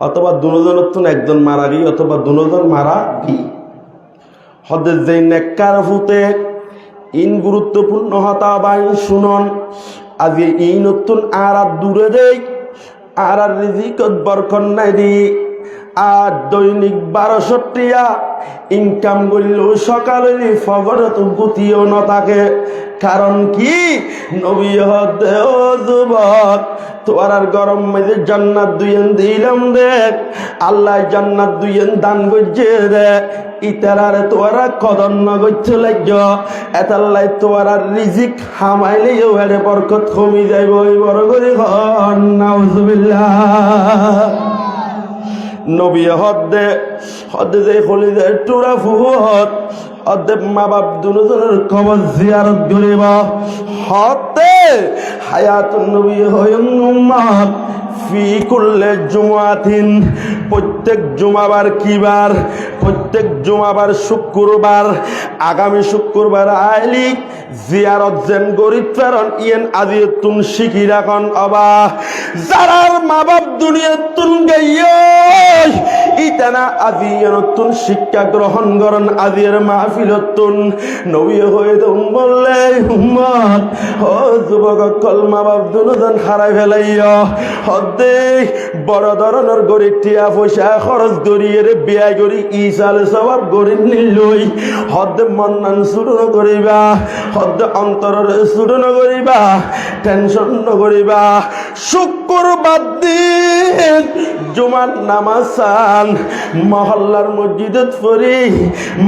অথবা দুজনের একজন মারা গিয়ে অথবা দুজন মারা গি হদের যে নেককার ফুতে ইন গুরুত্বপূর্ণ হতা বাই শুনন, আজি ই নতুন আর আর দূরে দেই আর আর রিজিকত বরকন নাই দি, আর দৈনিক বারোশো টিয়া ইনকাম করলেও সকাল হইলে ফগরত গুতিও ন থাকে। কারণ কি? নবী হদে ও যুবক তোর আর গরম মেঝে জান্নাত দুইয়েন দিলাম দেখ। আল্লাহ জান্নাত দুইয়েন দান করছে রে ইতারারে তোরা কদন্ন করছে লাগ্য এতাল্লাই তোর আর রিজিক হামাইলে এড়ে বরকত কমি যাইব। ওই করে, নাউজুবিল্লাহ। নবী হদ্দে হদ্দে যে হলিদে টুরা ফুহত হদ্দে মা বাপ দুজনের খবর জিয়ারত করিব হতে হায়াত নবী হয়ং উম্মাত ফি কুল্লে জুমাতিন প্রত্যেক জুমাবার কিবার, প্রত্যেক জুমাবার শুক্রবার আগামী শুক্রবার আইলি জিয়ারত যেন গরিব ফেরন ইয়েন আজি তুন শিখি রাখন অবা যারার মা বাপ দুনিয়া তুন গাইয় ইতানা আজি নতুন শিক্ষা গ্রহণ করেন আজির মাহফিলতুন। নবী হয়ে তুম বললে, উম্মত, ও যুবক কল মা বাপ দুজন হারাই ফেলাইয় হদে বড় ধরনের টিয়া পয়সা খরচ করি ইসাল সবাব নিলই। মন্নান শুরু শুরু টেনশন নকরিবা শুক্রবার দিন জুমার নামাজান মহল্লার মসজিদত পরে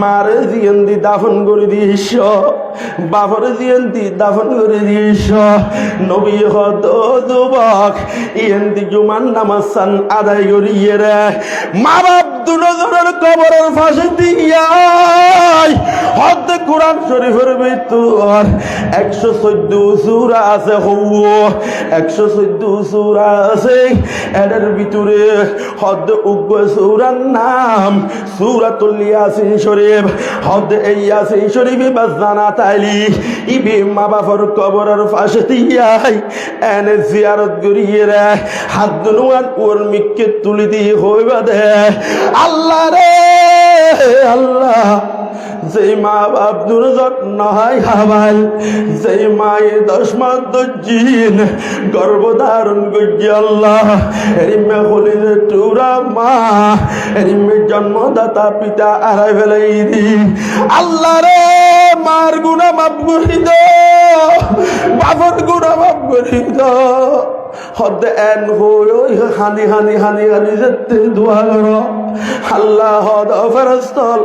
মারে জিয়ন্দি দাফন করে দিস বাবর জিয়ন্দি দাফন করে দিস নবী হত যুবক ইয়ন্দি জুমান নামাজ আদায় করিয়ে রে। মা বাপ দুজনের কবরের ফাঁসে দিয়াই হদ কোরআন শরীফের ভিতর একশো চোদ্দ সুরা আছে হৌ একশো চোদ্দ সুরা আছে এদের ভিতরে হদ উগ্র সুরার নাম সুরাতুল ইয়াসিন শরীফ হদ এই ইয়াসিন শরীফ বাস জানা তাইলি। ইবি মা বাবার কবরের পাশে দিয়াই এনে জিয়ারত রে। হাত দুনুয়ান ওর মিককে তুলি দিয়ে হইবা দে। আল্লাহ রে, আল্লাহ। যেই মা বাপ দুর্জন নহাই হাবাল, যেই মায়ের দশ মাস দজ্জিন গর্ভধারণ করছি আল্লাহ। এরিমে হলিলে টুরা মা, এরিমে জন্মদাতা পিতা আড়াই ফেলাই দি আল্লাহ রে, মার গুণা মাপ করি দো বাপর গুণা মাপ করি দো হদে এন হই হানি হানি হানি হানি যেতে দোয়া কর আল্লাহ হদ ফেরস্তল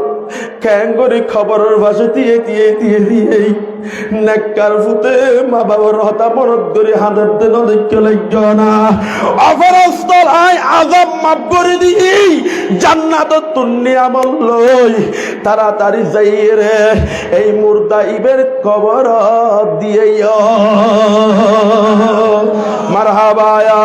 ক্যাঙ্গরি খবরের ভাষা দিয়ে দিয়ে দিয়ে দিয়েই নেককার ফুতে মা বাবার হতা মরদ করে হাজার দিন দেখতে লাগছ না। অফারস্থল আই আজব মাপ জান্নাত তাড়াতাড়ি যাই এই মুর্দা ইবের কবর দিয়ে মারহাবায়া